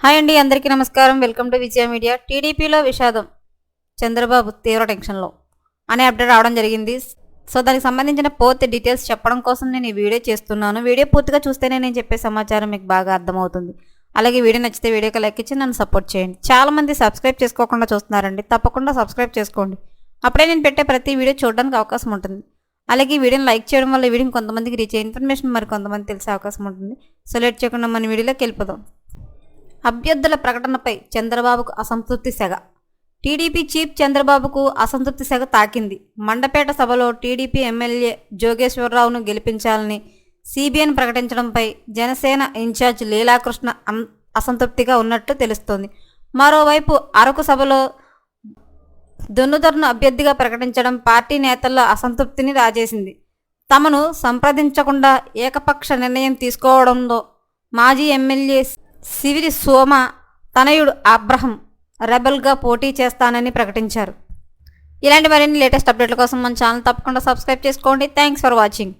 Hi అండి అందరికీ నమస్కారం. Welcome to Vijaya media. టీడీపీలో విషాదం. చంద్రబాబు తీవ్ర టెన్షన్లో. అనే అప్డేట్ రావడం జరిగింది. సో దానికి సంబంధించిన పూర్తి డీటెయిల్స్ చెప్పడం కోసం నేను ఈ వీడియో చేస్తున్నాను. వీడియో పూర్తిగా చూస్తేనే నేను చెప్పే సమాచారం మీకు బాగా అర్థమవుతుంది. అలాగే వీడియో నచ్చితే వీడియోకి లైక్ ఇచ్చి నన్ను సపోర్ట్ చేయండి. చాలామంది సబ్స్క్రైబ్ చేసుకోకుండా చూస్తున్నారండి. తప్పకుండా సబ్స్క్రైబ్ చేసుకోండి. అప్పుడే నేను పెట్టే ప్రతి వీడియో చూడడానికి అవకాశం ఉంటుంది. అలాగే వీడియోని లైక్ చేయడం వల్ల వీడియోని కొంతమందికి రీచ్ అయ్యే ఇన్ఫర్మేషన్ మరి కొంతమంది తెలిసే అవకాశం ఉంటుంది. సో లేట్ చేయకుండా మన వీడియోలోకి వెళ్ళిపోదాం. అభ్యర్థుల ప్రకటనపై చంద్రబాబుకు అసంతృప్తి సెగ. టీడీపీ చీఫ్ చంద్రబాబుకు అసంతృప్తి సెగ తాకింది. మండపేట సభలో టీడీపీ ఎమ్మెల్యే జోగేశ్వరరావును గెలిపించాలని సిబిఎన్ ప్రకటించడంపై జనసేన ఇన్ఛార్జ్ లీలాకృష్ణ అసంతృప్తిగా ఉన్నట్టు తెలుస్తోంది. మరోవైపు అరకు సభలో దున్నుదర్ను అభ్యర్థిగా ప్రకటించడం పార్టీ నేతల్లో అసంతృప్తిని రాజేసింది. తమను సంప్రదించకుండా ఏకపక్ష నిర్ణయం తీసుకోవడంలో మాజీ ఎమ్మెల్యే సివిరి సోమ తనయుడు అబ్రహం రెబల్గా పోటీ చేస్తానని ప్రకటించారు. ఇలాంటి మరిన్ని లేటెస్ట్ అప్డేట్ల కోసం మన ఛానల్ తప్పకుండా సబ్స్క్రైబ్ చేసుకోండి. Thanks for watching.